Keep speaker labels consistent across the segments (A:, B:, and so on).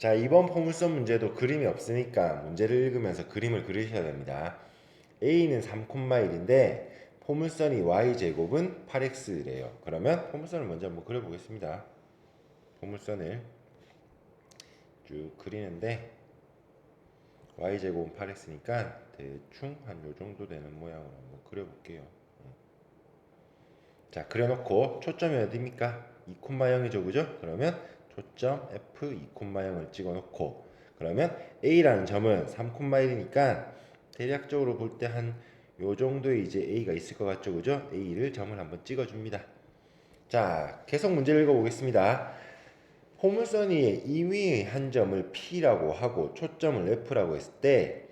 A: 자, 이번 포물선 문제도 그림이 없으니까 문제를 읽으면서 그림을 그리셔야 됩니다. A는 3,1인데 포물선이 y제곱은 8x래요. 그러면 포물선을 먼저 한번 그려보겠습니다. 포물선을 쭉 그리는데 y제곱은 8x니까 대충 한 요 정도 되는 모양으로 한번 그려볼게요. 자, 그려놓고 초점이 어디입니까? 2,0이죠, 그죠? 그러면 초점 f 2,0을 찍어놓고 그러면 a라는 점은 3,1이니까 대략적으로 볼 때 한 요 정도의 이제 a가 있을 것 같죠, 그죠? a를 점을 한번 찍어줍니다. 자, 계속 문제를 읽어보겠습니다. 포물선이 2위의 한 점을 P라고 하고 초점을 F라고 했을 때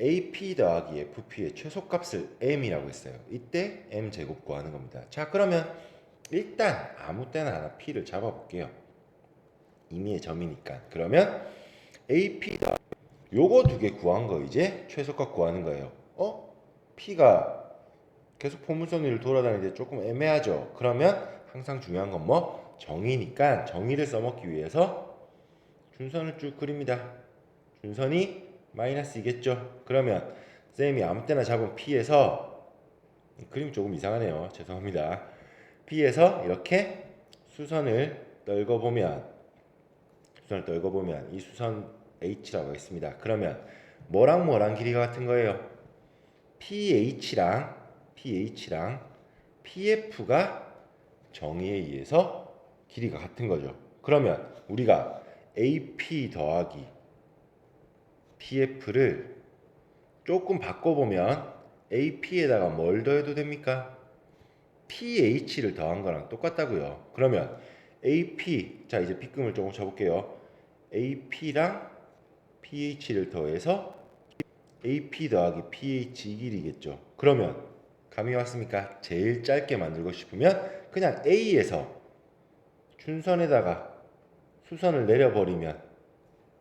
A: AP 더하기 FP의 최소값을 M이라고 했어요. 이때 M 제곱 구하는 겁니다. 자, 그러면 일단 아무 때나 하나 P를 잡아볼게요. 2위의 점이니까. 그러면 AP 더 요거 두 개 구한 거 이제 최소값 구하는 거예요. 어? P가 계속 포물선 위를 돌아다니는데 조금 애매하죠. 그러면 항상 중요한 건 뭐? 정의니까 정의를 써먹기 위해서 준선을 쭉 그립니다. 준선이 마이너스이겠죠. 그러면 쌤이 아무 때나 잡은 P에서 그림 조금 이상하네요. 죄송합니다. P에서 이렇게 수선을 떨궈보면 수선을 떨궈보면 이 수선 H라고 하겠습니다. 그러면 뭐랑 뭐랑 길이가 같은 거예요? PH랑 PH랑 PF가 정의에 의해서 길이가 같은 거죠. 그러면 우리가 AP 더하기 PF를 조금 바꿔보면 AP에다가 뭘 더해도 됩니까? PH를 더한 거랑 똑같다고요. 그러면 AP 자 이제 B금을 조금 쳐볼게요. AP랑 PH를 더해서 AP 더하기 PH 길이겠죠. 그러면 감이 왔습니까? 제일 짧게 만들고 싶으면 그냥 A에서 준선에다가 수선을 내려버리면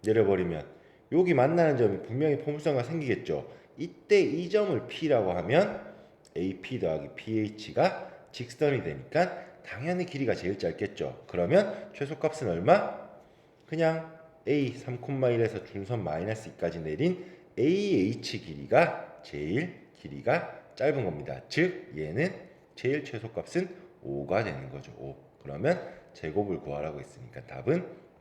A: 내려버리면 여기 만나는 점이 분명히 포물선과 생기겠죠. 이때 이 점을 P라고 하면 AP 더하기 PH가 직선이 되니까 당연히 길이가 제일 짧겠죠. 그러면 최소값은 얼마? 그냥 A 3,1에서 준선 마이너스 2까지 내린 AH 길이가 제일 길이가 짧은 겁니다. 즉 얘는 제일 최소값은 5가 되는 거죠. 5. 그러면 제곱을 구하라고 했으니까 답은